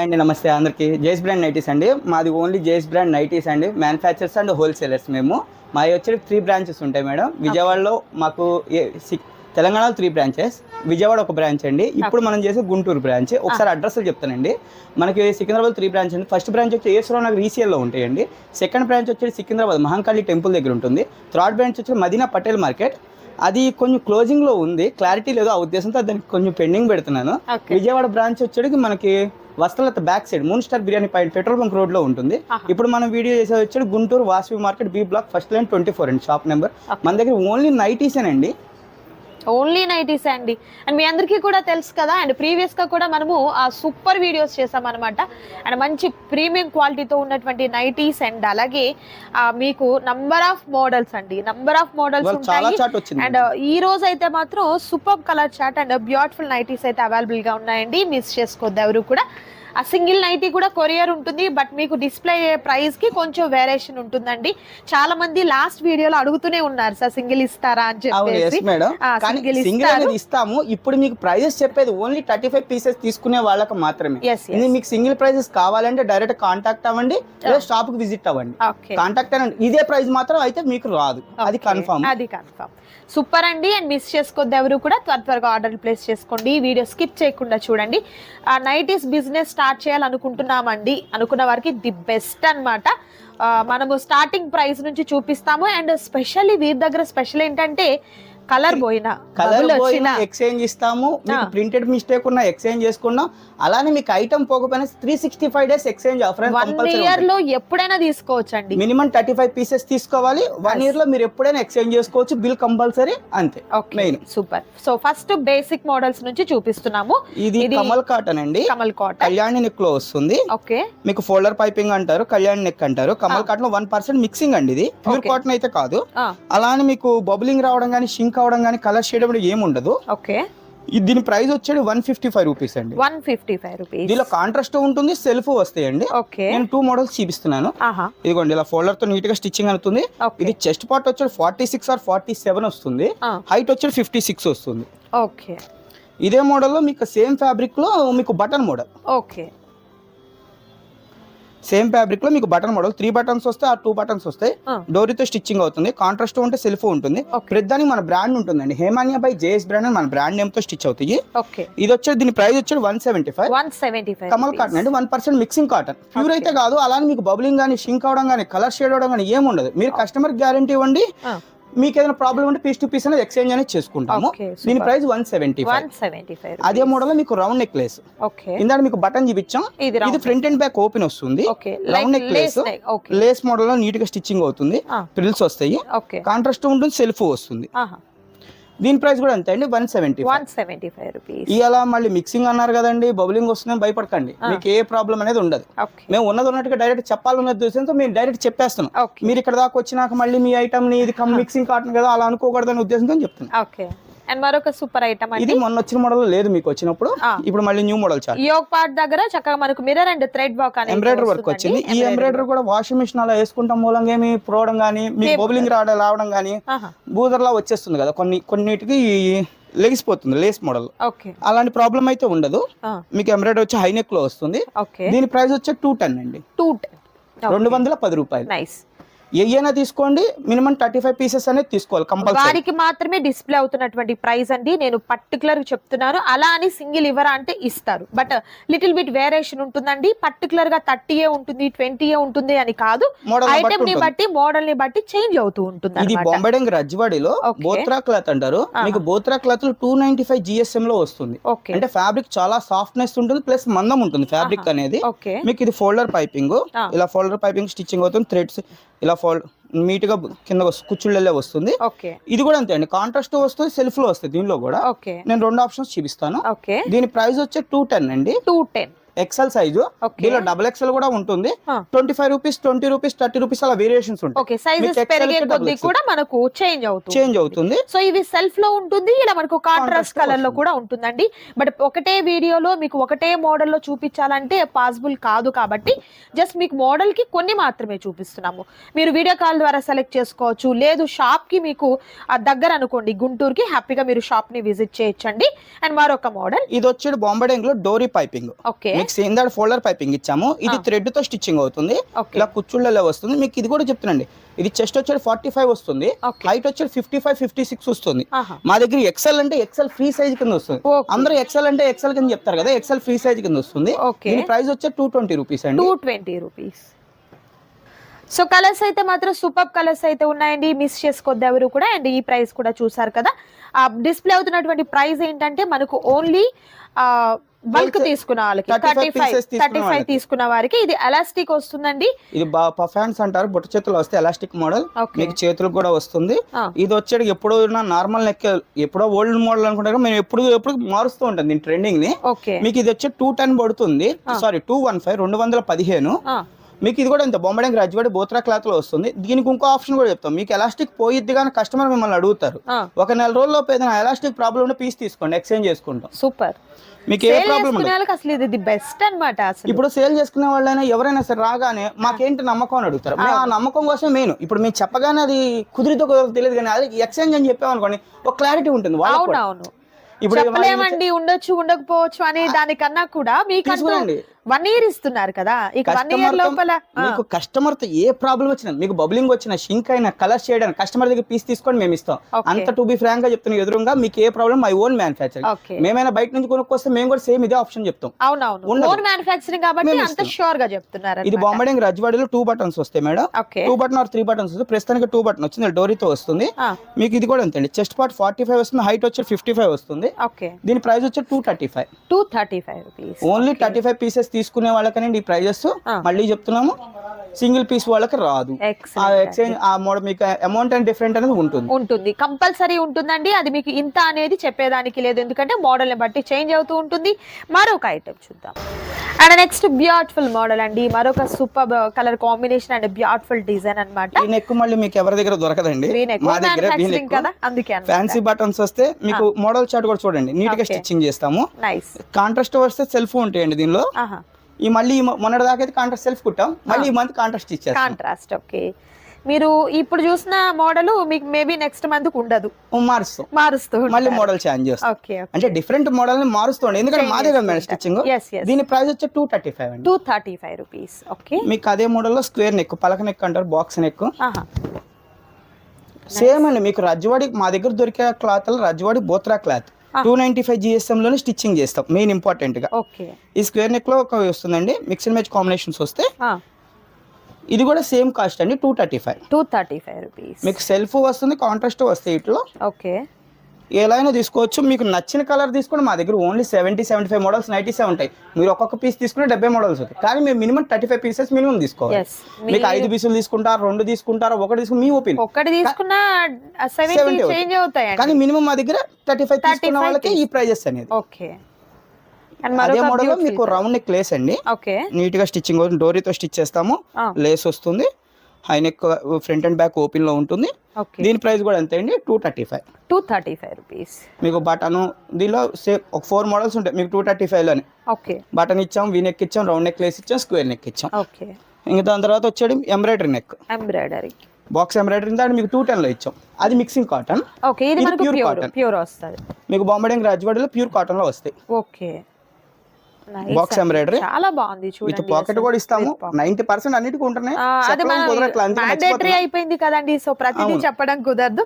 అండి నమస్తే అందరికి. జేస్ బ్రాండ్ నైటీస్ అండి. మాది ఓన్లీ జేస్ బ్రాండ్ నైటీస్ అండి. మ్యానుఫ్యాక్చర్స్ అండ్ హోల్సేలర్స్ మేము. మా వచ్చి త్రీ బ్రాంచెస్ ఉంటాయి మేడం. విజయవాడలో మాకు తెలంగాణలో త్రీ బ్రాంచెస్ విజయవాడ ఒక బ్రాంచ్ అండి. ఇప్పుడు మనం చేసే గుంటూరు బ్రాంచ్. ఒకసారి అడ్రస్ చెప్తానండి. మనకి సికింద్రాబాద్ త్రీ బ్రాంచ్ అండి. ఫస్ట్ బ్రాంచ్ వచ్చి ఏసులో నాకు రీసీఎల్లో ఉంటాయండి. సెకండ్ బ్రాంచ్ వచ్చి సికింద్రాబాద్ మహంకాళి టెంపుల్ దగ్గర ఉంటుంది. థర్డ్ బ్రాంచ్ వచ్చి మదీనా పటేల్ మార్కెట్. అది కొంచెం క్లోజింగ్లో ఉంది. క్లారిటీ లేదు ఆ ఉద్దేశంతో దానికి కొంచెం పెండింగ్ పెడుతున్నాను. విజయవాడ బ్రాంచ్ వచ్చేటికి మనకి Vastralatha back side Moon Star biryani point petrol bunk రోడ్లో ఉంటుంది. ఇప్పుడు మనం వీడియో చేసేది వచ్చి Guntur Vasavi market B block first line twenty four అండి షాప్ నెంబర్ మన దగ్గర ఓన్లీ నైటీసేనండి ఓన్లీ నైటీస్ అండి. అండ్ మీ అందరికీ కూడా తెలుసు కదా అండ్ ప్రీవియస్గా కూడా మనము ఆ సూపర్ వీడియోస్ చేసాం అనమాట అండ్ మంచి ప్రీమియం క్వాలిటీతో ఉన్నటువంటి నైటీస్ అండ్ అలాగే మీకు నంబర్ ఆఫ్ మోడల్స్ అండి. నంబర్ ఆఫ్ మోడల్స్ ఉంటాయి. అండ్ ఈ రోజు అయితే మాత్రం super colour chart and beautiful nighties అయితే అవైలబుల్గా ఉన్నాయండి. మిస్ చేసుకోవద్దు ఎవరు కూడా. ఆ సింగిల్ నైటీ కూడా కొరియర్ ఉంటుంది బట్ మీకు డిస్ప్లే ప్రైస్కి కొంచెం వేరియేషన్ ఉంటుందండి. చాలా మంది లాస్ట్ వీడియోలో అడుగుతూనే ఉన్నారు సార్ సింగిల్ ఇస్తారా? అని చెప్పేసి. సింగిల్. అనేది ఇస్తాము. ఇప్పుడు మీకు ప్రైజెస్ చెప్పేది ఓన్లీ థర్టీ ఫైవ్ పీసెస్ తీసుకునే వాళ్ళకి మాత్రమే. ఇది మీకు సింగిల్ ప్రైజెస్ కావాలంటే డైరెక్ట్ కాంటాక్ట్ అవ్వండి లేదా షాప్కి విజిట్ అవ్వండి. కాంటాక్ట్ అనండి ఇదే ప్రైస్ మాత్రం అయితే మీకు రాదు. అది కన్ఫర్మ్ అది కన్ఫర్మ్ సూపర్ అండి. అండ్ మిస్ చేసుకోవద్దు ఎవరు కూడా. త్వర త్వరగా ఆర్డర్ ప్లేస్ చేసుకోండి. ఈ వీడియో స్కిప్ చేయకుండా చూడండి. ఆ నైటీస్ బిజినెస్ స్టార్ట్ స్టార్ట్ చేయాలనుకుంటున్నామండి. అనుకున్న వారికి ది బెస్ట్ అనమాట మనము స్టార్టింగ్ ప్రైస్ నుంచి చూపిస్తాము. అండ్ స్పెషల్లీ వీరి దగ్గర స్పెషల్ ఏంటంటే కలర్ పోయినా కలర్ వచ్చినా ఎక్స్చేంజ్ ఇస్తాము. మీకు. ప్రింటెడ్ మిస్టేక్ ఉన్నా ఎక్స్చేంజ్ చేసుకున్నాం అలానే మీకు item పోకపోయినా three sixty five days exchange offer one ఇయర్లో ఎప్పుడైనా తీసుకోవచ్చండి. మినిమం థర్టీ ఫైవ్ పీసెస్ తీసుకోవాలి వన్ ఇయర్లో మీరు ఎప్పుడైనా ఎక్స్చేంజ్ చేసుకోవచ్చు. బిల్ కంపల్సరీ అంతే okay main super so first basic models నుంచి చూపిస్తున్నాము. ఇది కమల్ కాటన్ అండి. కమల్ కాటన్ కళ్యాణి నెక్లో వస్తుంది. ఓకే మీకు ఫోల్డర్ పైపింగ్ అంటారు కళ్యాణి నెక్ అంటారు. కమల్ కాటన్లో వన్ పర్సెంట్ మిక్సింగ్ అండి ఇది. ప్యూర్. కాటన్ అయితే కాదు. అలానే మీకు బబులింగ్ రావడం కానీ షింక్ అవడం కానీ కలర్ షేడ్ ఏమి ఉండదు. ఓకే. దీని ప్రైస్ వచ్చేది వన్ ఫిఫ్టీ ఫైవ్ రూపీస్ అండి. One fifty five rupees. దీనిలో కాంట్రాస్ట్ ఉంటుంది సెల్ఫ్ వస్తాయండి. ఓకే. నేను టూ మోడల్స్ చూపిస్తున్నాను. ఇదిగోండి ఇలా ఫోల్డర్తో నీట్గా స్టిచ్చింగ్ అవుతుంది. ఇది చెస్ట్ పార్ట్ వచ్చేది forty six or forty seven వస్తుంది. హైట్ వచ్చేది ఫిఫ్టీ సిక్స్ వస్తుంది. ఓకే. ఇదే మోడల్లో మీకు సేమ్ ఫ్యాబ్రిక్లో మీకు బటన్ మోడల్ ఓకే. సేమ్ ఫ్యాబ్రిక్లో మీకు బటన్ మోడల్. త్రీ బటన్స్ వస్తాయి ఆ టూ బటన్స్ వస్తాయి. డోరీతో స్టిచ్చింగ్ అవుతుంది కాంట్రాస్ట్ ఉంటే సెల్ఫ్ ఉంటుంది. ప్రతిదానికి మన బ్రాండ్ ఉంటుందండి. హేమాన్యా బై జేఎస్ బ్రాండ్ అని మన బ్రాండ్ నేమ్తో స్టిచ్ అవుతాయి. ఇది వచ్చేది దీని ప్రైస్ వచ్చేది one seventy five. One seventy five Kamal cotton అండి one percent mixing cotton. Pure అయితే కాదు అలానే మీకు బబులింగ్ కానీ షింక్ అవడం కానీ కలర్ షేడ్ అవడం కానీ ఏమి ఉండదు. మీరు కస్టమర్ గ్యారంటీ ఇవ్వండి. మీకు ఏదైనా ప్రాబ్లం ఉంటే పీస్ టు పీస్ అనేది ఎక్స్చేంజ్ అనేది చేసుకుంటాము. దీని price one seventy five one seventy five అదే మోడల్ మీకు రౌండ్ నెక్లెస్ ఓకే ఇందాక మీకు బటన్ చూపించాం. ఇది ఫ్రంట్ అండ్ బ్యాక్ ఓపెన్ వస్తుంది. రౌండ్ నెక్లెస్ లేస్ మోడల్లో నీట్గా స్టిచ్చింగ్ అవుతుంది. ప్రిల్స్ వస్తాయి. ఓకే కాంట్రాస్ట్ ఉంటుంది సెల్ఫ్ వస్తుంది. దీని ప్రైస్ కూడా అంతే అండి? One seventy one seventy five rupees ఇవాళ మళ్ళీ మిక్సింగ్ అన్నారు కదండి బబులింగ్ వస్తుందని భయపడకండి. మీకు ఏ ప్రాబ్లం అనేది ఉండదు. మేము ఉన్నది ఉన్నట్టుగా డైరెక్ట్ చెప్పాలన్న ఉద్దేశంతో మేము డైరెక్ట్ చెప్పేస్తున్నాం. మీరు ఇక్కడ దాకా వచ్చినాక మళ్ళీ మీ ఐటమ్ని ఇది మిక్సింగ్ కాటన్ కదా అలా అనుకోకూడదని ఉద్దేశంతో చెప్తున్నాం అండ్ మరొక సూపర్ ఐటమ్ ఇది మొన్న వచ్చిన మోడల్ లేదు మీకు వచ్చినప్పుడు. ఇప్పుడు మళ్ళీ న్యూ మోడల్ చాలు. యోగ్ పార్ట్ దగ్గర చక్కగా మనకు మిర్రర్ అండ్ థ్రెడ్ వర్క్ అనేది ఎంబ్రాయిడరీ వర్క్ వచ్చింది. ఈ ఎంబ్రాయిడరీ కూడా వాషింగ్ మిషన్ అలా వేసుకుంటాం మూలంగా ఏమి పోవడం కానీ Tape. బబులింగ్ రావడం రావడం కానీ బూదర్లా వచ్చేస్తుంది కదా. కొన్ని కొన్నిటికి లెగిసిపోతుంది లేస్ మోడల్ అలాంటి ప్రాబ్లం అయితే ఉండదు. మీకు ఎంబ్రాయిడరీ వచ్చి హై నెక్లో వస్తుంది. దీని ప్రైస్ వచ్చి టూ టెన్ అండి. టూ రెండు వందల పది రూపాయలు. నైస్ ఏయైనా తీసుకోండి? మినిమం థర్టీ ఫైవ్ పీసెస్ అనేది తీసుకోవాలి కంపల్సరీ వారికి మాత్రమే డిస్ప్లే అవుతున్నటువంటి ప్రైస్ అండి. నేను పర్టికులర్ చెప్తున్నాను. అలా అని సింగిల్ ఇవ్వరా అంటే ఇస్తారు. బట్ లిటిల్ బిట్ వేరియేషన్ ఉంటుందండి. పర్టికులర్గా థర్టీ ఏ ఉంటుంది ట్వంటీ ఏ ఉంటుంది అని కాదు. ఐటమ్ని బట్టి మోడల్ని బట్టి చేంజ్ అవుతూ ఉంటుంది ఇది. బొంబడంగి రజ్వాడిలో. బోత్రా క్లాత్ అంటారు. మీకు బోత్రా క్లాత్లో టూ నైన్టీ ఫైవ్ జిఎస్ఎం లో వస్తుంది. అంటే ఫ్యాబ్రిక్ చాలా సాఫ్ట్నెస్ ఉంటుంది ప్లస్ మందం ఉంటుంది ఫ్యాబ్రిక్ అనేది. మీకు ఇది ఫోల్డర్ పైపింగ్. ఇలా ఫోల్డర్ పైపింగ్ స్టిచ్చింగ్ అవుతుంది థ్రెడ్స్ ఇలా ఫోల్డ్ నీట్గా కింద కుచ్చుళ్ళే వస్తుంది. ఇది కూడా అంతే అండి. కాంట్రాస్ట్ వస్తుంది సెల్ఫ్లో వస్తుంది దీనిలో కూడా. ఓకే. నేను రెండు ఆప్షన్స్ చూపిస్తాను. ఓకే. దీని ప్రైస్ వచ్చి టూ టెన్ అండి. Two ten. XL size. దీనిలో డబుల్ ఎక్సెల్ కూడా ఉంటుంది. Twenty five rupees twenty rupees thirty rupees అలా వేరియేషన్స్ ఉంటాయి. కూడా మనకు చేంజ్ అవుతుంది. చేంజ్ అవుతుంది. సో ఇవి సెల్ఫ్లో ఉంటుంది ఇలా మనకు కాంట్రాస్ట్ కలర్లో. కూడా ఉంటుందండి. బట్ ఒకటే వీడియోలో మీకు ఒకటే మోడల్లో చూపించాలంటే పాసిబుల్ కాదు కాబట్టి జస్ట్ మీకు మోడల్కి కొన్ని మాత్రమే చూపిస్తున్నాము. మీరు వీడియో కాల్ ద్వారా సెలెక్ట్ చేసుకోవచ్చు. లేదు షాప్కి మీకు దగ్గర అనుకోండి గుంటూరుకి హ్యాపీగా మీరు షాప్ని విజిట్ చేయొచ్చండి. అండ్ మరొక మోడల్ ఇది వచ్చేది బాంబడింగ్లో డోరీ piping okay same that folder piping ఇచ్చాము. ఇది థ్రెడ్తో స్టిచ్చింగ్ అవుతుంది. ఇలా కుచ్చుళ్ళలో వస్తుంది. మీకు ఇది కూడా చెప్తున్నాండి ఇది చెస్ట్ వచ్చేది ఫార్టీ ఫైవ్ వస్తుంది. హైట్ వచ్చేది ఫిఫ్టీ ఫైవ్ ఫిఫ్టీ సిక్స్ వస్తుంది మా దగ్గర ఎక్సెల్ అంటే ఎక్సెల్ ఫ్రీ సైజ్ కింద వస్తుంది. అందరూ ఎక్సెల్ అంటే ఎక్సెల్ కింద చెప్తారు కదా. ఎక్సెల్ ఫ్రీ సైజ్ కింద వస్తుంది. దీని ప్రైస్ వచ్చే టూ ట్వంటీ రూపీస్ అండి. Two twenty rupees so colours అయితే మాత్రం సూపర్ కలర్స్ అయితే ఉన్నాయండి. మిస్ చేసుకోవద్దు ఎవరు కూడా. అండ్ ఈ ప్రైస్ కూడా చూసారు కదా. డిస్ప్లే అవుతున్నటువంటి ప్రైస్ ఏంటంటే మనకు ఓన్లీ బల్క్ తీసుకున్న వాళ్ళకి. 35 థర్టీ ఫైవ్ థర్టీ ఫైవ్. తీసుకున్న వారికి ఇది ఎలాస్టిక్ వస్తుందండి. ఇది పఫాన్స్ అంటారు బుట్ట చేతులు వస్తే ఎలాస్టిక్ మోడల్ మీకు చేతులకు కూడా వస్తుంది. ఇది వచ్చేది ఎప్పుడో నార్మల్ నెక్ ఎప్పుడో ఓల్డ్ మోడల్ అనుకుంటారు మేము ఎప్పుడు ఎప్పుడు మారుస్తూ ఉంటాం దీని ట్రెండింగ్ని. మీకు ఇది వచ్చి టూ టెన్ పడుతుంది. సారీ టూ వన్ ఫైవ్ రెండు వందల పదిహేను. మీకు ఇది కూడా ఇంత బొమ్మడం గ్రాడ్యుయేట్ బోత్రా క్లాత్లో వస్తుంది. దీనికి ఇంకో ఆప్షన్ కూడా చెప్తాం. మీకు ఎలాస్టిక్ పోయిద్ది కానీ కస్టమర్ మిమ్మల్ని అడుగుతారు. ఒక నెల రోజుల్లో ఏదైనా ఎలాస్టిక్ ప్రాబ్లం ఉంటే పీస్ తీసుకోండి ఎక్స్చేంజ్ చేసుకుంటాం. సూపర్. మీకు ఏ ప్రాబ్లం అసలు ఇది బెస్ట్ అన్నమాట అసలు. ఇప్పుడు సేల్ చేసుకునే వాళ్ళైనా ఎవరైనా సరే రాగానే మాకేంటి నమ్మకం అని అడుగుతారు. ఆ. నమ్మకం కోసం మెయిన్. ఇప్పుడు మేము చెప్పగానే అది కుదిరితో కుదరదు తెలియదు కానీ అది ఎక్స్చేంజ్ అని చెప్పామనుకోండి ఒక క్లారిటీ ఉంటుంది. అవునవును. ఇప్పుడు ఉండొచ్చు ఉండకపోవచ్చు అనే దానికన్నా కూడా మీకు. వన్ ఇయర్ ఇస్తున్నారు కదా. ఇక వన్ ఇయర్ లోపల మీకు కస్టమర్తో ఏ ప్రాబ్లం వచ్చినా మీకు బబ్లింగ్ వచ్చినా షింక్ అయినా కలర్ చేయడానికి కస్టమర్ దగ్గర పీస్ తీసుకొని మేము ఇస్తాం. అంత టు బి ఫ్రాంక్గా చెప్తున్నా ఎదురుగా మీకు ఏ ప్రాబ్లం మై ఓన్ మ్యానుఫ్యాక్చరింగ్ మేమైనా బయట నుంచి కొనుక్కొస్తే మేము కూడా సేమ్ ఇదే ఆప్షన్ చెప్తాం. అవునవును. ఓన్ మ్యానుఫ్యాక్చరింగ్ కాబట్టి అంత. షూర్గా చెప్తున్నారు ఇది బాంబడింగ్ రజ్వాడీలో టూ బటన్స్ వస్తాయి madam. Two button or three buttons వస్తాయి. ప్రస్తుతానికి టూ బటన్ వచ్చింది డోరీతో వస్తుంది. మీకు ఇది కూడా అంతే చెస్ట్ పార్ట్ ఫార్టీ ఫైవ్ వస్తుంది హైట్ వచ్చి ఫిఫ్టీ ఫైవ్ వస్తుంది దీని ప్రైస్ వచ్చి two thirty five two thirty five only thirty five pieces తీసుకునే వాళ్ళకనే ఈ ప్రైజెస్. మళ్ళీ చెప్తున్నాము. సింగిల్ పీస్ వాళ్ళకి రాదు. ఆ ఎక్స్చేంజ్ ఆ మోడల్ మీకు అమౌంట్ అండ్ డిఫరెంట్ అనేది ఉంటుంది. ఉంటుంది. కంపల్సరీ ఉంటుందండి. అది మీకు ఇంత అనేది చెప్పేదానికి లేదు. ఎందుకంటే మోడల్ని బట్టి చేంజ్ అవుతూ ఉంటుంది. మరొక ఐటమ్ చూద్దాం. అండ్ నెక్స్ట్ బ్యూటిఫుల్ మోడల్ అండి. మరొక super colour combination and beautiful design neck మళ్ళీ మీకు ఎవరి దగ్గర దొరకదండి. మా దగ్గర Manufacturing కదా? అందుకే ఫ్యాన్సీ బటన్స్ వస్తే మీకు మోడల్ చార్ట్ కూడా చూడండి. నీట్గా. స్టిచ్చింగ్ చేస్తాము. కాంట్రాస్ట్ వస్తే సెల్ఫ్ ఉంటాయండి దీనిలో. ఈ మళ్ళీ మొన్నటి దాకా అయితే కాంట్రాస్ట్ సెల్ఫ్ కుట్టాం మళ్ళీ ఈ మంత్ కాంట్రాస్ట్ ఇచ్చేస్తాం. కాంట్రాస్ట్ ఓకే మీరు ఇప్పుడు చూసిన మోడల్ మీకు మేబీ నెక్స్ట్ మంత్ ఉండదు. మారుస్తాం. మారుస్తూ మళ్ళీ మోడల్ చేంజ్ చేస్తాం. ఓకే అంటే డిఫరెంట్ మోడల్ని మారుస్తాం ఎందుకంటే మాదే కదా మేడం స్టిచ్చింగ్ దీని ప్రైస్ వచ్చి టూ థర్టీ ఫైవ్ అండి. Two thirty five rupees okay మీకు అదే మోడల్లో స్క్వేర్ నెక్ పలక నెక్ అంటారు బాక్స్ నెక్ ఆహా. సేమ్ అండి మీకు రజ్వాడి మా దగ్గర దొరికే cloth Rajwadi Bothra cloth two ninety five GSM లోనే స్టిచ్చింగ్ చేస్తాం మెయిన్ ఇంపార్టెంట్గా. ఓకే. ఈ స్క్వేర్ నెక్లో ఒక వస్తుందండి మిక్స్డ్ మ్యాచ్ కాంబినేషన్స్ వస్తే ఇది కూడా సేమ్ కాస్ట్ అండి two thirty five two thirty five rupees మీకు సెల్ఫ్ వస్తుంది కాంట్రాస్ట్ వస్తాయి ఇట్లో. ఓకే. ఎలా అయినా తీసుకోవచ్చు. మీకు నచ్చిన కలర్ తీసుకుని మా దగ్గర only seventy seventy five models నైటీసే ఉంటాయి. మీరు ఒక్కొక్క పీస్ తీసుకుని డెబ్బై మోడల్స్ ఉంటాయి. కానీ మీరు minimum thirty five pieces minimum తీసుకోవాలి. మీకు ఐదు పీసులు తీసుకుంటారు రెండు తీసుకుంటారు ఒకటి తీసుకుని మీ ఒపీనియన్. ఒక్కటి తీసుకున్న సెవెంటీ 70 అవుతాయి. కానీ మినిమం మా దగ్గర థర్టీ ఫైవ్ తీసుకున్న 35 వాళ్ళకి ఈ ప్రైజెస్ అనేది. ఓకే. అదే మోడల్ మీకు రౌండ్ నెక్ లేస్ అండి. నీట్గా స్టిచ్చింగ్ డోరీతో స్టిచ్ చేస్తాము. లేస్ వస్తుంది. High neck front and back ఓపెన్లో ఉంటుంది దీని ప్రైస్ కూడా అంతే అండి? Two thirty five two thirty five rupees మీకు బటన్ దీనిలో సేమ్ ఒక ఫోర్ మోడల్స్ ఉంటాయి. మీకు టూ థర్టీ ఫైవ్లోనే. ఓకే. బటన్ ఇచ్చాం వీ నెక్ ఇచ్చాం రౌండ్ నెక్ లేస్ ఇచ్చాం స్క్వేర్ నెక్ ఇచ్చాం. ఓకే. ఇంకా దాని తర్వాత వచ్చేది embroidery neck embroidery box embroidery దాన్ని మీకు టూ టెన్లో ఇచ్చాం. అది మిక్సింగ్ కాటన్ ఓకే ఇది మనకు ప్యూర్ cotton. ప్యూర్ వస్తుంది. మీకు బాంబడింగ్ రాజవాడలో ప్యూర్ కాటన్లో వస్తాయి. ఓకే. అండి. embroidery. చాలా బాగుంది విత్ పాకెట్. కూడా ఇస్తాము. నైన్టీ పర్సెంట్ అన్నిటికీ ఉంటున్నాయి మ్యాండేటరీ. అయిపోయింది కదండి సో ప్రతిదీ. చెప్పడం కుదరదు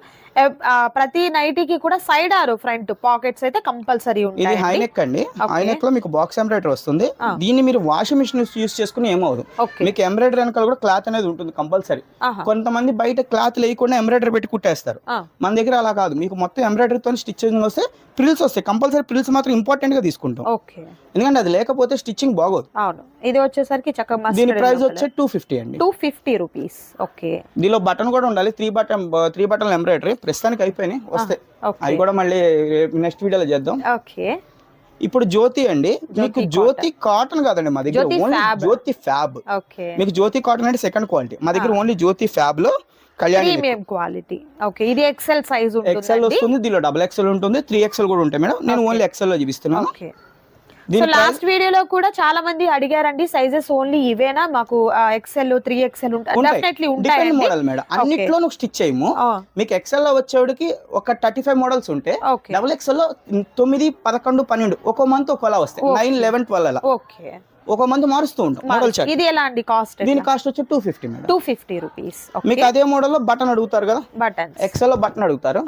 ప్రతి నైటీకి కూడా సైడ్ ఆరు ఫ్రంట్ పాకెట్స్ అయితే కంపల్సరీ ఇది హై ఉంటాయి నెక్ అండి హై Okay. నెక్లో మీకు బాక్స్ ఎంబ్రాయిడరీ వస్తుంది. దీన్ని మీరు వాషింగ్ మిషన్ యూస్ చేసుకుని ఏమవుదు మీకు ఎంబ్రాయిడరీ వెనకాల కూడా క్లాత్ అనేది ఉంటుంది కంపల్సరీ. కొంతమంది బయట క్లాత్ లేకుండా ఎంబ్రాయిడరీ పెట్టి కుట్టేస్తారు మన దగ్గర అలా కాదు మీకు మొత్తం ఎంబ్రాయిడరీతో స్టిచ్చింగ్ వస్తే ప్రిల్స్ వస్తాయి కంపల్సరీ ప్రిల్స్ మాత్రం ఇంపార్టెంట్గా తీసుకుంటాం ఓకే ఎందుకంటే అది లేకపోతే స్టిచ్చింగ్ బాగోదు. అవును. ఇది వచ్చేసరికి చక్కగా దీని ప్రైస్ వచ్చి టూ ఫిఫ్టీ అండి. టూ ఫిఫ్టీ రూపీస్ ఓకే దీనిలో బటన్ కూడా ఉండాలి. Three button three button embroidery ప్రస్తుతానికి అయిపోయినాయి. వస్తాయి ఓకే అవి కూడా మళ్ళీ నెక్స్ట్ వీడియోలో చేద్దాం. ఓకే ఇప్పుడు జ్యోతి అండి మీకు జ్యోతి కాటన్ కాదండి మా దగ్గర ఓన్లీ. జ్యోతి ఫ్యాబ్ ఓకే మీకు జ్యోతి కాటన్ అంటే సెకండ్ క్వాలిటీ మా దగ్గర ఓన్లీ జ్యోతి ఫ్యాబ్లో ప్రీమియం క్వాలిటీ ఓకే ఇది ఎక్సెల్ సైజ్ ఎక్సెల్ ఉంటుంది వస్తుంది దీనిలో డబుల్ ఎక్సెల్ ఉంటుంది త్రీ ఎక్సెల్ కూడా ఉంటాయి మేడం. నేను ఓన్లీ ఎక్సెల్లో చూపిస్తున్నాను. సో లాస్ట్ వీడియోలో కూడా చాలా మంది అడిగారండి సైజెస్ ఓన్లీ ఇవేనా? మాకు ఎక్సెల్ త్రీ ఎక్సెల్ ఉంటాయి. డెఫినెట్లీ ఉంటాయండి. మోడల్ మేడం అన్నిట్లో నువ్వు స్టిచ్ చేయము. మీకు ఎక్సెల్లో వచ్చేవాడికి ఒక థర్టీ ఫైవ్ మోడల్స్ ఉంటే డబుల్ ఎక్సెల్లో తొమ్మిది పదకొండు పన్నెండు ఒక్కో మంత్ ఒక్కోలా వస్తాయి. నైన్ లెవెన్ ట్వెల్వ్ అలా. ఓకే ఒక మంత్ మారుస్తూ ఉంటాం మోడల్ చార్ట్ ఇది ఎలా అండి కాస్ట్ దీని కాస్ట్ వచ్చి two fifty madam two fifty rupees మీకు అదే మోడల్లో బటన్ అడుగుతారు కదా? బటన్స్ ఎక్సెల్లో బటన్ అడుగుతారు.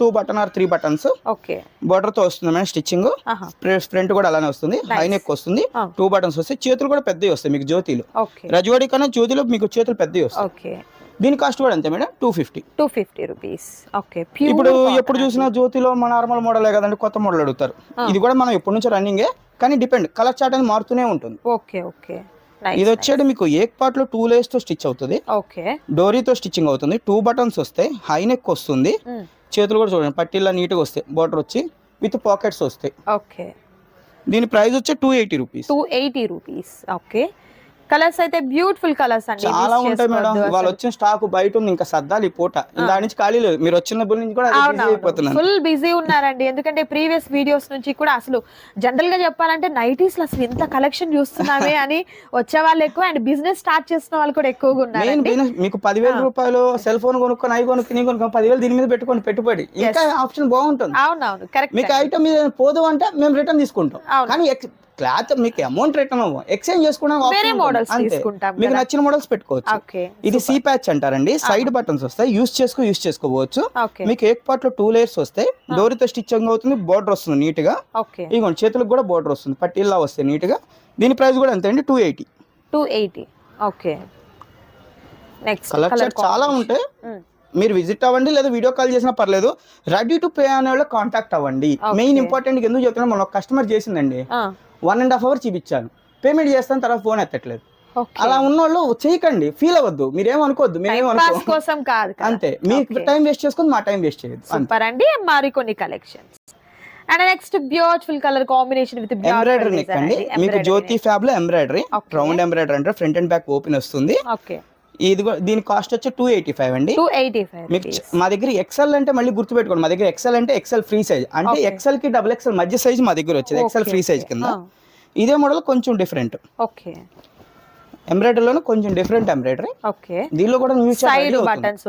Two button or three buttons. Okay. బోర్డర్తో వస్తుంది మేడం స్టిచ్చింగ్. ఫ్రంట్ కూడా అలానే వస్తుంది. హై నెక్ వస్తుంది. టూ బటన్స్ వస్తాయి. చేతులు కూడా పెద్దవి వస్తాయి మీకు జ్యోతిలు. రజవాడి కన్నా జ్యోతిలో మీకు చేతులు పెద్దవి వస్తాయి. దీని కాస్ట్ కూడా అంతే madam? Two fifty. Two fifty rupees. Okay. ఇప్పుడు ఎప్పుడు చూసినా జ్యోతిలో మన నార్మల్ మోడలే కదండి కొత్త మోడల్ అడుగుతారు. ఇది కూడా మనం ఎప్పటి నుంచో రన్నింగే కానీ డిపెండ్ కలర్ చార్ట్ అనేది మారుతూనే ఉంటుంది. Okay okay. ఇది వచ్చేది మీకు ఏక్ పార్ట్లో టూ లేయర్స్తో స్టిచ్ అవుతుంది. ఓకే. డోరీతో స్టిచ్చింగ్ అవుతుంది. టూ బటన్స్ వస్తాయి. హై నెక్ వస్తుంది. చేతులు కూడా చూడండి పట్టిల్లా నీట్గా వస్తాయి బార్డర్ వచ్చి విత్ పాకెట్స్ వస్తాయి. ఓకే. దీని ప్రైస్ వచ్చి two eighty rupees two eighty rupees okay. Colours అయితే బ్యూటిఫుల్ కలర్స్ అండి. చాలా ఉంటాయి మేడం. వాళ్ళు వచ్చిన స్టాక్ బయట ఉంది ఇంకా సర్దాలి ఈ పూట. దాని నుంచి ఖాళీ లేదు. మీరు వచ్చిన నుంచి కూడా అయిపోతున్నాను. ఫుల్ బిజీ ఉన్నారండి. ఎందుకంటే ప్రీవియస్ వీడియోస్ నుంచి కూడా అసలు జనరల్గా చెప్పాలంటే నైటీస్లో అసలు ఇంత కలెక్షన్ చూస్తున్నామే అని వచ్చే వాళ్ళు ఎక్కువ అండ్ బిజినెస్ స్టార్ట్ చేస్తున్న వాళ్ళు కూడా ఎక్కువగా బిజినెస్ మీకు పదివేల రూపాయలు సెల్ ఫోన్ కొనుక్కొని అవి కొనుక్కొని కొనుక్కొని పదివేలు దీని మీద పెట్టుకొని పెట్టుబడి. ఇంకా ఆప్షన్ బాగుంటుంది. అవునవును. కరెక్ట్ మీకు ఐటమ్ మీద పోదు అంటే మేము రిటర్న్ తీసుకుంటాం. కానీ క్లాత్ మీకు అమౌంట్ రిటర్న్ అవ్వం. ఎక్స్చేంజ్ చేసుకోవడానికి. అంతే. మీకు. నచ్చిన మోడల్స్ పెట్టుకోవచ్చు. ఇది సి ప్యాచ్ అంటారండి. సైడ్ బటన్స్ వస్తాయి. యూస్ చేసుకో యూస్ చేసుకోవచ్చు. మీకు ఏక్ పార్ట్లో టూ లేయర్స్ వస్తాయి. డోరీతో స్టిచ్చింగ్ అవుతుంది. బోర్డర్ వస్తుంది నీట్గా ఇదిగోండి చేతులకు కూడా బోర్డర్ వస్తుంది. పట్టిల్లా వస్తాయి నీట్గా దీని ప్రైస్ కూడా ఎంత అండి. Two eighty two eighty okay. Next colour చాలా ఉంటాయి. మీరు విజిట్ అవ్వండి లేదా వీడియో కాల్ చేసినా పర్లేదు. రెడీ టు పే అనే వాళ్ళు కాంటాక్ట్ అవ్వండి. మెయిన్ ఇంపార్టెంట్ ఎందుకు చెప్తున్నా మన కస్టమర్ చేసిందండి. వన్ అండ్ హాఫ్ అవర్ చూపించాను. పేమెంట్ చేస్తాను తర్వాత ఫోన్ ఎత్తట్లేదు. అలా ఉన్న వాళ్ళు చేయకండి ఫీల్ అవ్వద్దు. మీరేం అనుకోవద్దు కోసం కాదు. అంతే. మీ టైం వేస్ట్ చేసుకొని మా టైం వేస్ట్ చేయదు సూపర్ అండి. మరికొన్ని collections and next beautiful colour combination with embroidery neck అండి. మీకు జ్యోతి ఫ్యాబ్లో ఎంబ్రాయిడరీ. రౌండ్ ఎంబ్రాయిడరీ అంటే ఫ్రంట్ అండ్ బ్యాక్ ఓపెన్ వస్తుంది. ఓకే ఇది దీని కాస్ట్ వచ్చి టూ ఎయిటీ ఫైవ్ అండి టూ ఎయిటీ ఫైవ్ మీకు మా దగ్గర ఎక్సెల్ అంటే మళ్ళీ గుర్తుపెట్టుకోండి మా దగ్గర ఎక్సెల్ అంటే ఎక్సెల్ ఫ్రీ సైజ్ అంటే ఎక్సెల్కి డబుల్ ఎక్సెల్ మధ్య సైజ్ మా దగ్గర వచ్చేది ఎక్సెల్ ఫ్రీ సైజ్ కింద. ఇదే మోడల్ కొంచెం డిఫరెంట్ ఓకే ఎంబ్రాయిడరీలోనే కొంచెం డిఫరెంట్ ఎంబ్రాయిడరీ ఓకే దీనిలో కూడా new side buttons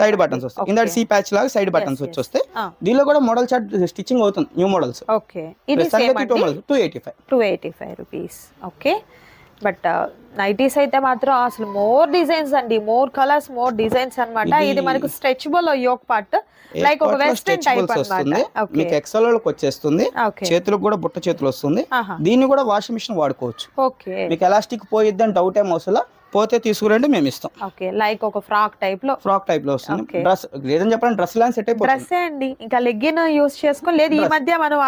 side buttons వస్తాయి. ఇందాక సి ప్యాచ్ లాగా సైడ్ బటన్స్ వచ్చి వస్తాయి Ah. దీనిలో కూడా మోడల్ చార్ట్ స్టిచ్చింగ్ అవుతుంది న్యూ మోడల్స్ ఓకే ఇది two models two eighty five two eighty five rupees okay but nighties అయితే మాత్రం అసలు మోర్ డిజైన్స్ అండి. మోర్ కలర్స్ మోర్ డిజైన్స్ అన్నమాట. ఇది మనకు స్ట్రెచబుల్ యోక్ పార్ట్. లైక్ ఒక వెస్టర్న్ టైప్ వస్తుంది. మీకు ఎక్సెల్ వాళ్ళకి వచ్చేస్తుంది. చేతులకు కూడా బుట్ట చేతులు వస్తుంది. దీన్ని కూడా వాషింగ్ మిషన్ వాడుకోవచ్చు. ఓకే మీకు ఎలాస్టిక్ పోయిద్ది అని డౌట్ ఏం అవసరం పోతే తీసుకురండి మేము ఇస్తాం. ఓకే లైక్ ఒక ఫ్రాక్ టైప్లో? ఫ్రాక్ టైప్లో వస్తుంది. డ్రెస్ లేదని చెప్పండి డ్రెస్ లాంటి సెట్ అయిపోతుంది. డ్రెస్ అండి? ఇంకా లెగ్గిన్ యూస్ చేసుకో లేదు ఈ మధ్య మనం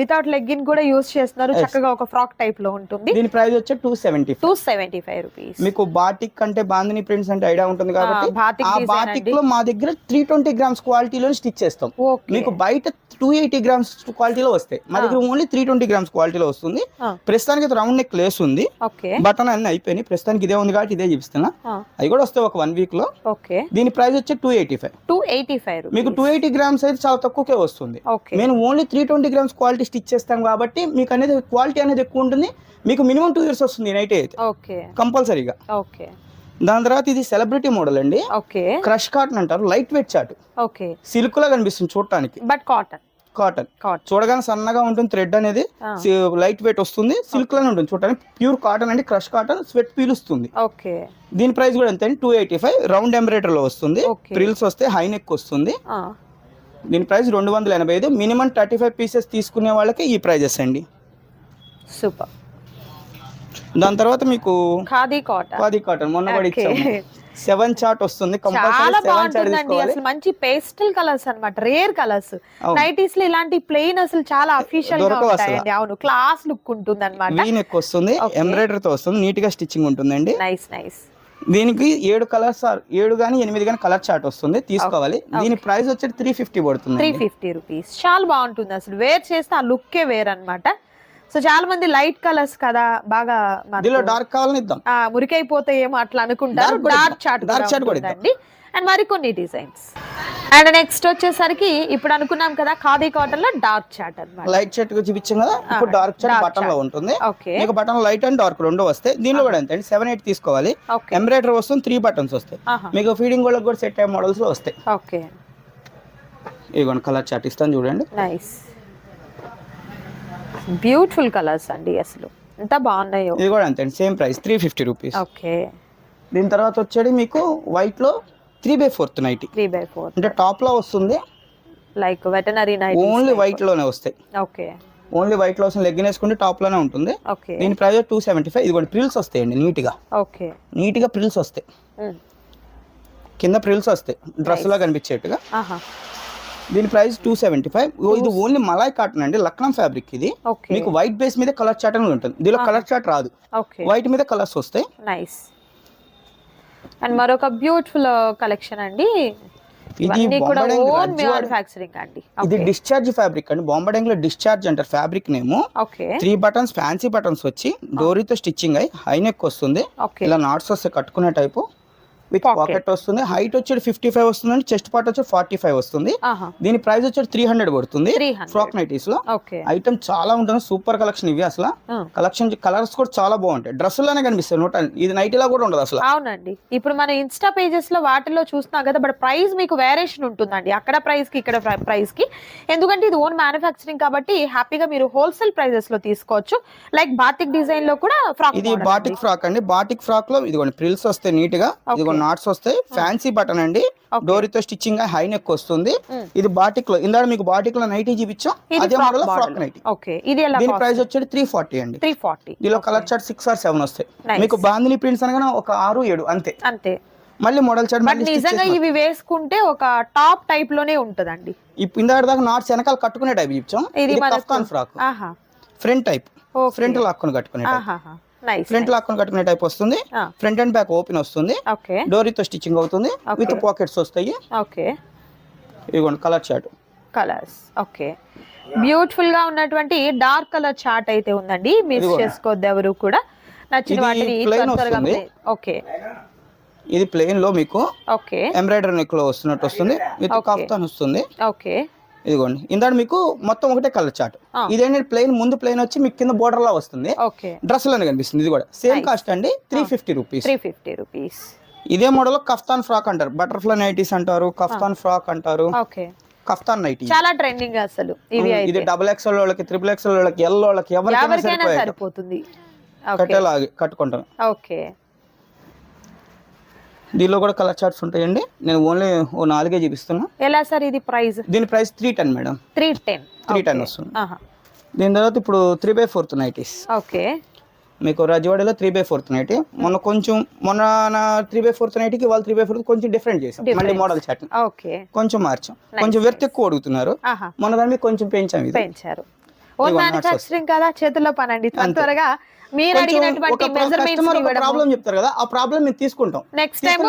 వితౌట్ లెగ్గిన్ కూడా యూస్ చేస్తున్నారు. చక్కగా ఒక ఫ్రాక్ టైప్లో ఉంటుంది. దీని ప్రైస్ వచ్చి two seventy two seventy five rupees మీకు బాటిక్ అంటే బాందిని ప్రింట్స్ అంటే ఐడియా ఉంటుంది కాబట్టి ఆ బాటిక్లో మా దగ్గర త్రీ ట్వంటీ గ్రామ్స్ క్వాలిటీలో స్టిచ్ చేస్తాం. మీకు బయట టూ ఎయిటీ గ్రామ్స్ క్వాలిటీలో వస్తాయి. మా దగ్గర ఓన్లీ త్రీ ట్వంటీ గ్రామ్స్ క్వాలిటీలో వస్తుంది. ప్రస్తుతానికి రౌండ్ నెక్ లేస్ ఉంది. బటన్ అన్ని అయిపోయినాయి. ప్రస్తుతానికి ఇదే ఉంది కాబట్టి ఇదే చూపిస్తున్నా. అవి కూడా వస్తాయి ఒక వన్ వీక్లో. దీని ప్రైస్ వచ్చి two eighty five two eighty five మీకు టూ ఎయిటీ గ్రామ్స్ అయితే చాలా తక్కువకే వస్తుంది. మేము only three twenty grams quality stitch చేస్తాం కాబట్టి మీకు అనేది క్వాలిటీ అనేది ఎక్కువ ఉంటుంది మీకు మినిమం టూ ఇయర్స్ వస్తుంది నైట్ అయితే. ఓకే. కంపల్సరీగా. ఓకే. దాని తర్వాత ఇది సెలబ్రిటీ మోడల్ అండి. ఓకే. క్రష్ కాటన్ అంటారు. Light weight chart. Okay. Silk లా కనిపిస్తుంది చూడటానికి. But cotton. కాటన్. చూడగానే సన్నగా ఉంటుంది. థ్రెడ్ అనేది లైట్ వెయిట్ వస్తుంది. సిల్క్ లానే ఉంటుంది. చూడటానికి ప్యూర్ కాటన్ అండి. Crush cotton. స్వెట్ పీలుస్తుంది. ఓకే. దీని ప్రైస్ కూడా ఎంత టూ ఎయిటీ ఫైవ్. రౌండ్ ఎంబ్రాయిడర్లో వస్తుంది. ప్రిల్స్ వస్తే హై నెక్ వస్తుంది. దీని ప్రైస్ రెండు వందల ఎనభై ఐదు. మినిమం థర్టీ ఫైవ్ పీసెస్ తీసుకునే వాళ్ళకి ఈ ప్రైజెస్ అండి. సూపర్. దాని తర్వాత మీకు ఖాదీ కాటన్. ఖాదీ కాటన్. మొన్న కూడా. ఇచ్చాము. సెవెన్ చార్ట్ వస్తుంది. చాలా బాగుంటుందండి అసలు మంచి పేస్టల్ కలర్స్ అన్నమాట. Rare colours. నైటీస్లో ఇలాంటి ప్లెయిన్ అసలు చాలా అఫీషియల్గా. ఉంటాయండి. అవును. క్లాస్ లుక్ ఉంటుంది అనమాట వస్తుంది. ఎంబ్రాయిడరీ తో వస్తుంది. నీట్గా స్టిచ్చింగ్ ఉంటుందండి. Nice nice. దీనికి ఏడు కలర్స్ ఏడు గానీ ఎనిమిది గానీ కలర్ చార్ట్ వస్తుంది. తీసుకోవాలి. దీని ప్రైస్ వచ్చి త్రీ ఫిఫ్టీ పడుతుంది త్రీ ఫిఫ్టీ రూపీస్ చాలా బాగుంటుంది అసలు. వేర్ చేస్తే ఆ లుక్కే వేర్ అన్నమాట. సో చాలా మంది లైట్ కలర్స్ కదా బాగా దీనిలో డార్క్ కావాలని ఇద్దాం. మురికైపోతాయేమో అట్లా అనుకుంటారు. డార్క్. చార్ట్ Dark chart కూడా. అండి మరికొన్ని డిజైన్స్ అండ్ నెక్స్ట్ వచ్చేసరికి ఇప్పుడు అనుకున్నాం కదా ఖాదీ కాటన్లో డార్క్ చార్ట్ అన్నమాట లైట్ షర్ట్ చూపించాం కదా? ఇప్పుడు డార్క్ చార్ట్ dark బటన్లో ఉంటుంది. ఓకే మీకు బటన్ లైట్ అండ్ డార్క్ రెండు వస్తాయి. దీనిలో కూడా అంతే సెవెన్ ఎయిట్ తీసుకోవాలి. ఎంబ్రాయిడరీ వస్తుంది త్రీ బటన్స్ వస్తాయి. మీకు ఫీడింగ్ వాళ్ళకి కూడా సెట్ అయ్యే మోడల్స్లో వస్తాయి. ఓకే ఇదిగోండి కలర్ చార్ట్ ఇస్తాను చూడండి. నైస్ బ్యూటిఫుల్ కలర్స్ అండి అసలు. ఎంత బాగున్నాయో. ఇది కూడా అంతే same price three fifty rupees okay దీని తర్వాత వచ్చేది మీకు వైట్లో three by fourth nighty. Three by four అంటే టాప్లో వస్తుంది. లైక్ వెటనరీ నైట్ ఓన్లీ వైట్లోనే వస్తాయి. ఓకే. ఓన్లీ వైట్లో వస్తుంది లెగ్గిన్ వేసుకుంటే టాప్లోనే ఉంటుంది. ఓకే. దీని ప్రైస్ టూ సెవెంటీ ఫైవ్ ఇది కూడా ప్రిల్స్ వస్తాయండి నీట్గా. ఓకే. నీట్గా ప్రిల్స్ వస్తాయి. కింద ప్రిల్స్ వస్తాయి. డ్రెస్లో కనిపించేట్టుగా. ఆహా. దీని ప్రైస్ టూ సెవెంటీ ఫైవ్ ఇది ఓన్లీ మలాయ్ కాటన్ అండి లక్నం ఫ్యాబ్రిక్ ఇది. మీకు వైట్ బేస్ మీద కలర్ చాట్ అని ఉంటుంది. దీనిలో కలర్ చాట్ రాదు. వైట్ మీద కలర్స్ వస్తాయి. నైస్ అండ్ మరొక బ్యూటిఫుల్ కలెక్షన్ అండి. ఇది మ్యానుఫ్యాక్చరింగ్ అండి. ఇది డిశ్చార్జ్ ఫ్యాబ్రిక్ అండి. బాంబడెంగ్లో డిశ్చార్జ్ అంటారు ఫ్యాబ్రిక్ నేము. Okay three buttons fancy buttons వచ్చి డోరీతో స్టిచ్చింగ్ అయ్యి హై నెక్ వస్తుంది. ఇలా నాట్స్ వస్తే కట్టుకునే టైపు విత్. పాకెట్ వస్తుంది. హైట్ వచ్చి ఫిఫ్టీ ఫైవ్ వస్తుంది చెస్ట్ పార్ట్ వచ్చి ఫార్టీ ఫైవ్ వస్తుంది దీని ప్రైస్ వచ్చి త్రీ హండ్రెడ్ పడుతుంది. 300. ఫ్రాక్ నైటీస్లో. ఓకే ఐటమ్ చాలా ఉంటుంది సూపర్ కలెక్షన్ ఇవి అసలు. కలెక్షన్ కలర్స్ కూడా చాలా బాగుంటాయి. డ్రెస్సుల్లోనే కనిపిస్తాయి. నోట్ ఇది నైటీలా కూడా ఉండదు అసలు. అవునండి. ఇప్పుడు మన ఇన్స్టా పేజెస్లో వాటిలో చూస్తున్నాం కదా బట్ ప్రైస్ మీకు వేరియేషన్ ఉంటుందండి. అక్కడ ప్రైస్కి ఇక్కడ ప్రైస్కి. ఎందుకంటే ఇది ఓన్ మ్యానుఫ్యాక్చరింగ్ కాబట్టి హ్యాపీగా మీరు హోల్సేల్ ప్రైజెస్లో తీసుకోవచ్చు. లైక్ బాతిక్ డిజైన్లో కూడా ఫ్రాక్ ఇది బాటిక్ ఫ్రాక్ అండి. బాటిక్ ఫ్రాక్లో ఇదిగోండి ప్రిల్స్ వస్తాయి నీట్గా ఇదిగో నాట్స్ వస్తాయి. ఫ్యాన్సీ బటన్ అండి. డోరీతో స్టిచ్చింగ్ హై నెక్ వస్తుంది. ఇది బాటిక్లో ఇందాక మీకు బాటిక్లో నైటీ చూపించాం? అదే మోడల్ ఫ్రాక్ నైటీ దీని ప్రైస్ వచ్చేది త్రీ ఫార్టీ అండి. త్రీ ఫార్టీ దీనిలో colour chart six or seven వస్తాయి. మీకు బాందిని ప్రింట్స్ అనగా ఒక ఆరు ఏడు అంతే. అంతే. మళ్ళీ మోడల్ చార్ట్ బట్ నిజంగా ఇవి వేసుకుంటే ఒక టాప్ టైప్లోనే ఉంటదండి. ఇప్పుడు ఇందాక దాకా నాట్స్ వెనకాల కట్టుకునే టైప్ చూపించాం. ఇది kaftan frock front type front లాక్కుని కట్టుకునే ఫ్రంట్ లాక్కుని కట్టుకునే టైప్ వస్తుంది. ఫ్రంట్ అండ్ బ్యాక్ ఓపెన్ వస్తుంది. ఓకే డోరీతో స్టిచ్చింగ్ అవుతుంది. విత్ పాకెట్స్ వస్తాయి. ఓకే ఇదిగోండి కలర్ చార్ట్ కలర్స్ ఓకే బ్యూటిఫుల్గా ఉన్నటువంటి డార్క్ కలర్ చార్ట్ అయితే ఉందండి. మిస్. చేసుకోవద్దు ఎవరు కూడా. నచ్చిన వాటిని. ఓకే ఇది ప్లెయిన్లో మీకు ఓకే ఎంబ్రాయిడరీ నెక్లో వస్తున్నట్టు వస్తుంది. విత్. కాఫ్తాన్ వస్తుంది. ఓకే ఇదిగోండి. ఇందాక మీకు మొత్తం ఒకటే కలర్ చార్ట్. ఆ. ఇదేంటి? ప్లెయిన్ ముందు ప్లెయిన్ వచ్చి మీకు కింద బోర్డర్ లా వస్తుంది. డ్రెస్లోనే కనిపిస్తుంది. ఇది కూడా సేమ్. కాస్ట్ అండి. Three fifty rupees three fifty rupees ఇదే మోడల్ కఫ్తాన్ ఫ్రాక్ అంటారు. బటర్ఫ్లై నైటీస్ అంటారు కఫ్తాన్ ఫ్రాక్ అంటారు. Kaftan nighty. చాలా ట్రెండింగ్ అసలు ఇది డబుల్ ఎక్స్ఎల్ వాళ్ళకి త్రిపుల్ ఎక్స్ఎల్ వాళ్ళకి ఎల్ వాళ్ళకి ఎవరికైనా సరిపోతుంది. కట్టేలాగా కట్టుకుంటాం. ఓకే. దీనిలో కూడా కలర్ చార్ట్స్ ఉంటాయండి. నేను ఓన్లీ ఓ నాలుగే చూపిస్తున్నా. ఎలా సార్ ఇది ప్రైస్? దీని price three ten madam. Three ten. Three ten వస్తుంది. దీని తర్వాత ఇప్పుడు three by fourth nighties. Okay. మీకు రజవాడలో త్రీ బై ఫోర్త్ నైటీ. మొన్న కొంచెం మొన్న నా త్రీ బై ఫోర్త్ నైటీకి వాళ్ళు త్రీ బై ఫోర్త్ కొంచెం డిఫరెంట్ చేసాం మళ్ళీ. Model chart okay. కొంచెం మార్చాం. కొంచెం వెర్త్ ఎక్కువ అడుగుతున్నారు. ఆహా. మొన్న దాని మీద కొంచెం పెంచాం ఇది. పెంచారు. ఓన్ మ్యానుఫ్యాక్చరింగ్ కదా చేతుల్లో పని అండి త్వర అంతే. త్వరగా మీరు అడిగినటువంటి మెజర్మెంట్స్ ప్రాబ్లం చెప్తారు కదా ఆ ప్రాబ్లం మేము తీసుకుంటాం. నెక్స్ట్ టైం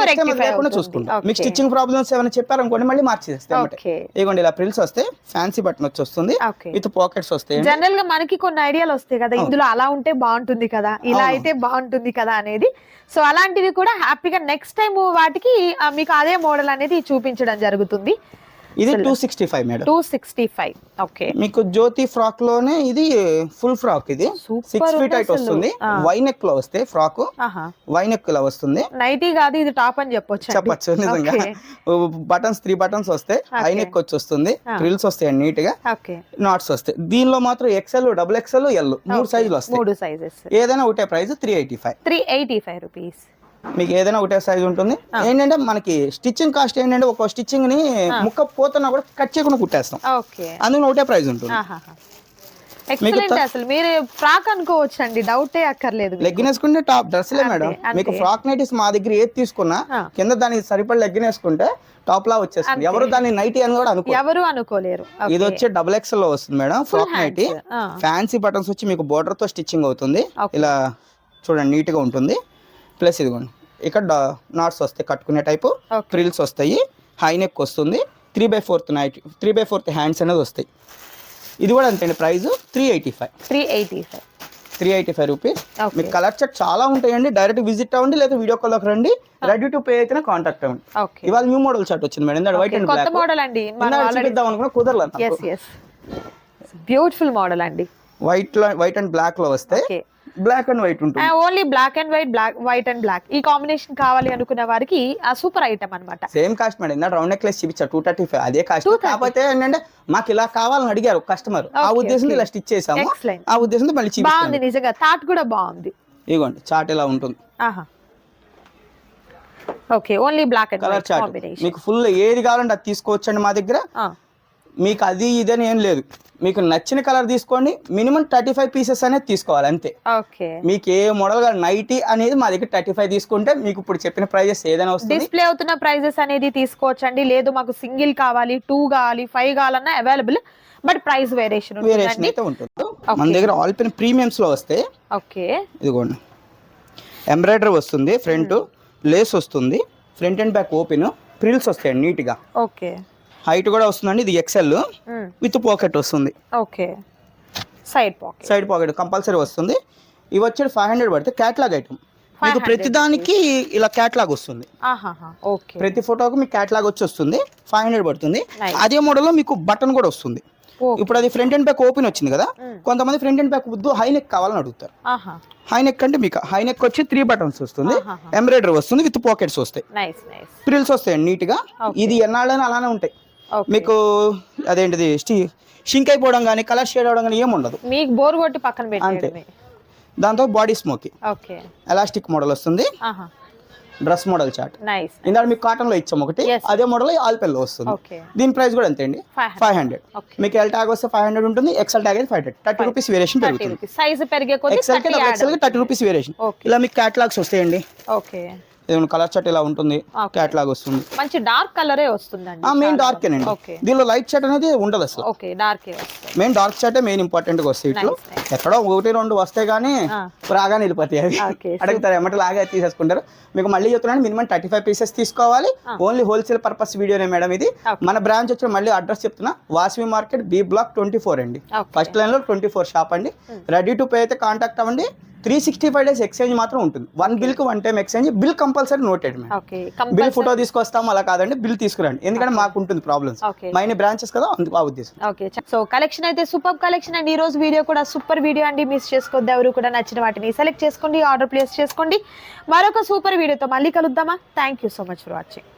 లేకుండా చూసుకుంటాం. మీకు స్టిచ్చింగ్ ప్రాబ్లమ్స్ ఏమైనా చెప్పారనుకోండి మళ్ళీ మార్చేస్తాం ఇదిగోండి ఇలా ప్రిల్స్ వస్తే ఫ్యాన్సీ బటన్ వచ్చి వస్తుంది విత్ పాకెట్స్ వస్తాయి జనరల్గా మనకి కొన్ని ఐడియాలు వస్తాయి కదా ఇందులో అలా ఉంటే బాగుంటుంది కదా ఇలా అయితే బాగుంటుంది కదా అనేది. సో అలాంటివి కూడా హ్యాపీగా నెక్స్ట్ టైం వాటికి మీకు అదే మోడల్ అనేది చూపించడం జరుగుతుంది. ఇది two sixty five madam two sixty five okay మీకు జ్యోతి ఫ్రాక్లోనే ఇది. ఫుల్ ఫ్రాక్ ఇది సిక్స్ ఫీట్ హైట్. వస్తుంది. వైనెక్లో వస్తే ఫ్రాక్ వైనెక్ ఇలా వస్తుంది. నైటీ కాదు ఇది టాప్ అని చెప్పొచ్చు చెప్పచ్చు నిజంగా. బటన్స్ త్రీ బటన్స్ వస్తాయి హైనెక్ వచ్చి వస్తుంది ఫ్రిల్స్ వస్తాయి నీట్గా నాట్స్ వస్తాయి. దీనిలో మాత్రం ఎక్సెల్ డబుల్ ఎక్సెల్ ఎల్ మూడు సైజులు వస్తాయి. ఏదైనా ఒకటే price three eighty five three eighty five rupees మీకు ఏదైనా ఒకటే సైజ్ ఉంటుంది. ఏంటంటే మనకి స్టిచ్చింగ్ కాస్ట్ ఏంటంటే ఒక స్టిచ్చింగ్ని ముక్క పోతున్నా కూడా కట్ చేయకుండా కుట్టేస్తాం. ఓకే. అందులో ఒకటే ప్రైస్ ఉంటుంది. ఎక్సలెంట్ అసలు. మీరు ఫ్రాక్ అనుకోవచ్చు అండి డౌటే అక్కర్లేదు లెగ్గిన్ వేసుకుంటే టాప్ డ్రెస్లే మేడం. మీకు ఫ్రాక్ నైటీస్ మా దగ్గర ఏది తీసుకున్నా. కింద దానికి సరిపడి లెగ్గిన్ వేసుకుంటే టాప్ లా వచ్చేస్తుంది. ఎవరు దాన్ని నైటీ అని కూడా అనుకో ఎవరు అనుకోలేరు. ఇది వచ్చి డబుల్ ఎక్స్ఎల్లో వస్తుంది madam frock nighty. Fancy buttons వచ్చి మీకు border తో స్టిచ్చింగ్ అవుతుంది. ఇలా చూడండి నీట్గా ఉంటుంది. ప్లస్ ఇదిగోండి. ఇక్కడ నాట్స్ వస్తాయి కట్టుకునే టైపు. ఫ్రిల్స్ వస్తాయి హై నెక్ వస్తుంది three by fourth night three by fourth hands అనేది వస్తాయి. ఇది కూడా అంతే price three eighty five three eighty five three eighty five rupees. మీకు కలర్ చెట్ చాలా ఉంటాయండి. డైరెక్ట్ విజిట్ అవ్వండి లేదా వీడియో కాల్లోకి రండి. రెడీ టు పే అయితేనే కాంటాక్ట్ అవ్వండి. ఇవాళ న్యూ మోడల్ షర్ట్ వచ్చింది madam. White and. Black model అండి చూపిద్దాం అనుకున్నా కుదరలేదు బ్యూటిఫుల్ మోడల్ అండి. వైట్లో వైట్ అండ్ బ్లాక్లో వస్తాయి. బ్లాక్ అండ్ వైట్ ఉంటుంది. Only black and white black white and black ఈ కాంబినేషన్ కావాలి అనుకునే వారికి ఆ సూపర్ ఐటమ్ అన్నమాట. Same cost madam. ఇందా రౌండ్ నెక్లెస్ చూపించా టూ థర్టీ ఫైవ్ అదే కాస్ట్ 235. కాకపోతే ఏంటంటే మాకు ఇలా కావాలని అడిగారు కస్టమర్ ఆ ఉద్దేశంతో. ఇలా స్టిచ్ చేసాము. ఆ ఉద్దేశంతో మళ్ళీ బాగుంది నిజంగా. థాట్ కూడా బాగుంది. ఇదిగోండి చాట్ ఇలా ఉంటుంది. ఆహా. Okay only black and colour chart combination మీకు ఫుల్ ఏది కావాలంటే అది తీసుకోవచ్చండి మా దగ్గర. మీకు అది ఇదని ఏం లేదు. మీకు నచ్చిన కలర్ తీసుకోండి మినిమం థర్టీ ఫైవ్ పీసెస్ అనేది తీసుకోవాలి అంతే. ఓకే. మీకు ఏ మోడల్గా నైటీ అనేది మా దగ్గర థర్టీ ఫైవ్ తీసుకుంటే మీకు ఇప్పుడు చెప్పిన ప్రైజెస్ ఏదైనా వస్తుంది. డిస్ప్లే అవుతున్న ప్రైజెస్ అనేది తీసుకోవచ్చండి. లేదు మాకు సింగిల్ కావాలి టూ కావాలి ఫైవ్ కావాలన్నా available but price variation variation అయితే ఉంటుంది. మన దగ్గర ఆల్ పెన్ ప్రీమియమ్స్లో వస్తే ఓకే. ఇదిగోండి. ఎంబ్రాయిడరీ వస్తుంది ఫ్రంట్ లేస్ వస్తుంది front and back open frills వస్తాయండి నీట్గా ఓకే హైట్ కూడా వస్తుందండి ఇది ఎక్సెల్ విత్ పాకెట్ వస్తుంది. Okay. Side pocket. Side pocket compulsory వస్తుంది. ఇవి వచ్చేది ఫైవ్ హండ్రెడ్ పడితే క్యాట్లాగ్ ఐటమ్ మీకు ప్రతి దానికి ఇలా క్యాట్లాగ్ వస్తుంది. ప్రతి ఫోటోకి మీకు క్యాట్లాగ్ వచ్చి వస్తుంది ఫైవ్ హండ్రెడ్ పడుతుంది. అదే మోడల్లో మీకు బటన్ కూడా వస్తుంది. ఇప్పుడు అది ఫ్రంట్ అండ్ బ్యాక్ ఓపెన్ వచ్చింది కదా. కొంతమంది ఫ్రంట్ అండ్ బ్యాక్ వద్దు హై నెక్ కావాలని అడుగుతారు. హై నెక్ అంటే మీకు హై నెక్ వచ్చి త్రీ బటన్స్ వస్తుంది. ఎంబ్రాయిడరీ వస్తుంది విత్ పాకెట్స్ వస్తాయి. ప్రిల్స్ వస్తాయండి నీట్గా Okay. ఇది ఎన్నాళ్ళైనా అలానే ఉంటాయి. మీకు అదేంటిది షింక్ అయిపోవడం కానీ కలర్ షేడ్ అవడం కానీ ఏముండదు. మీకు బోర్ కొట్టి పక్కన పెట్టేయడమే దాంతో బాడీ స్మోకి. ఎలాస్టిక్ మోడల్ వస్తుంది. Dress model chart. నైస్. ఇందాక మీకు కాటన్లో ఇచ్చాం ఒకటి. అదే మోడల్ ఆల్పెల్లో వస్తుంది దీని ప్రైస్ కూడా అంతే అండి. Five hundred. మీకు ఎల్ ట్యాగ్ వస్తే ఫైవ్ హండ్రెడ్ ఉంటుంది ఎక్సెల్ ట్యాగ్ అయితే five hundred. Thirty rupees variation పెరుగుతుంది. రూపీస్. సైజ్ పెరిగే కొద్ది ఎక్సెల్కి థర్టీ రూపీస్ వేరియేషన్. ఇలా మీకు క్యాటలాగ్స్ వస్తాయండి. ఓకే. కలర్ చార్ట్ ఇలా ఉంటుంది. క్యాటలాగ్ వస్తుంది. మంచి డార్క్ కలరే వస్తుందండి ఆ మెయిన్ డార్క్ ఓకే దీనిలో లైట్ చార్ట్ అనేది ఉండదు అసలు. ఓకే డార్క్ వస్తుంది. మెయిన్ డార్క్ చార్టే మెయిన్ ఇంపార్టెంట్గా వస్తాయి ఇట్లు. ఎక్కడో ఒకటి రెండు వస్తాయి కానీ. రాగానే వెళ్ళిపోతాయి అవి. అడుగుతారు ఎమ్మటి లాగా తీసేసుకుంటారు. మీకు మళ్ళీ చెప్తున్నాను మినిమం థర్టీ ఫైవ్ పీసెస్ తీసుకోవాలి ఓన్లీ హోల్సేల్ పర్పస్ వీడియోనే మేడం ఇది. మన బ్రాంచ్ వచ్చి మళ్ళీ అడ్రస్ చెప్తున్నా. Vasavi market B block twenty four అండి. ఫస్ట్ లైన్లో ట్వంటీ ఫోర్ షాప్ అండి రెడీ టు పే అయితే కాంటాక్ట్ అవ్వండి. Three sixty five days exchange మాత్రం ఉంటుంది. One బిల్కి one time exchange bill compulsory noted madam bill photo తీసుకొస్తాం అలా కాదండి బిల్ తీసుకురండి. ఎందుకంటే మాకు ఉంటుంది ప్రాబ్లమ్స్. మైన్ బ్రాంచెస్ కదా అందుకు ఆ ఉద్దేశం. ఓకే సో కలెక్షన్ అయితే సూపర్ కలెక్షన్ అండి. ఈ రోజు వీడియో కూడా సూపర్ వీడియో అండి. మిస్ చేసుకోవద్దు ఎవరు కూడా నచ్చిన వాటిని సెలెక్ట్ చేసుకోండి ఆర్డర్ ప్లేస్ చేసుకోండి. మరొక సూపర్ వీడియోతో మళ్ళీ కలుద్దామా? Thank you so much for watching